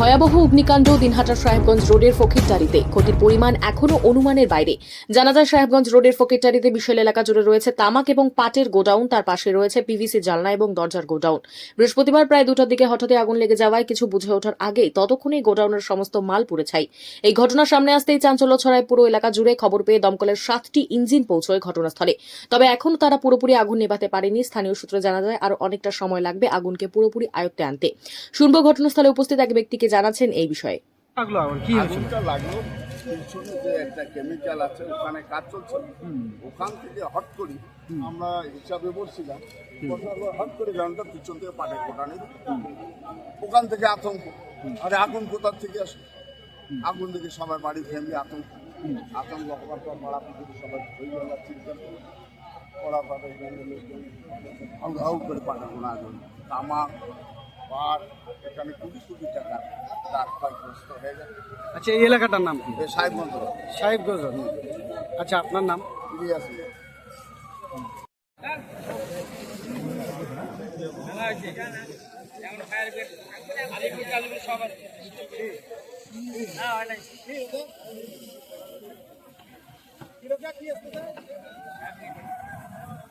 ভয়াবহ অগ্নিকাণ্ড দিনহাটার সাহেবগঞ্জ রোডের ফকিরটারিতে। ক্ষতির পরিমাণ এখনও অনুমানের বাইরে। জানা যায়, সাহেবগঞ্জ রোডের ফকিরটারিতে বিশাল এলাকা জুড়ে রয়েছে তামাক এবং পাটের গোডাউন। তার পাশে রয়েছে পিভিসি জালনা এবং দরজার গোডাউন। বৃহস্পতিবার প্রায় দুটার দিকে হঠাৎই আগুন লেগে যাওয়ায় কিছু বুঝে ওঠার আগেই ততক্ষণেই গোডাউনের সমস্ত মাল পুড়ে ছাই। এই ঘটনার সামনে আসতেই চাঞ্চল্য ছড়ায় পুরো এলাকা জুড়ে। খবর পেয়ে দমকলের সাতটি ইঞ্জিন পৌঁছয় ঘটনাস্থলে। তবে এখনও তারা পুরোপুরি আগুন নেভাতে পারেনি। স্থানীয় সূত্রে জানা যায় আরও অনেকটা সময় লাগবে আগুনকে পুরোপুরি আয়ত্তে আনতে। শুনব ঘটনাস্থলে উপস্থিত এক ব্যক্তিকে জানাচ্ছেন এই বিষয়ে। লাগল আবার কি হয়েছিল লাগল পিছনে যে একটা কেমিক্যাল আছে ওখানে কাজ চলছে। ওখান থেকে হট করি আমরা হিসাবে বলছিলাম হট করে গানটা পিছন থেকে পাটে কোটানি ওখান থেকে আতঙ্ক। আরে আগুন কোথার থেকে আসে আগুন দেখে সবাই বাড়ি ফ্যামিলি আতঙ্ক। আতঙ্ক হওয়ার পর পুকুরে সবাই হয়ে গেল চিন্তা হাউ হাউ করে কোনো আগুন তামাক পাট এখানে কোটি কোটি টাকা তার ক্ষয়গ্রস্ত হয়ে গেছে আচ্ছা এই এলাকাটার নাম কি? এ সাহেব মন্ত্র সাহেবগঞ্জ আচ্ছা আপনার নাম? ইলিয়াস।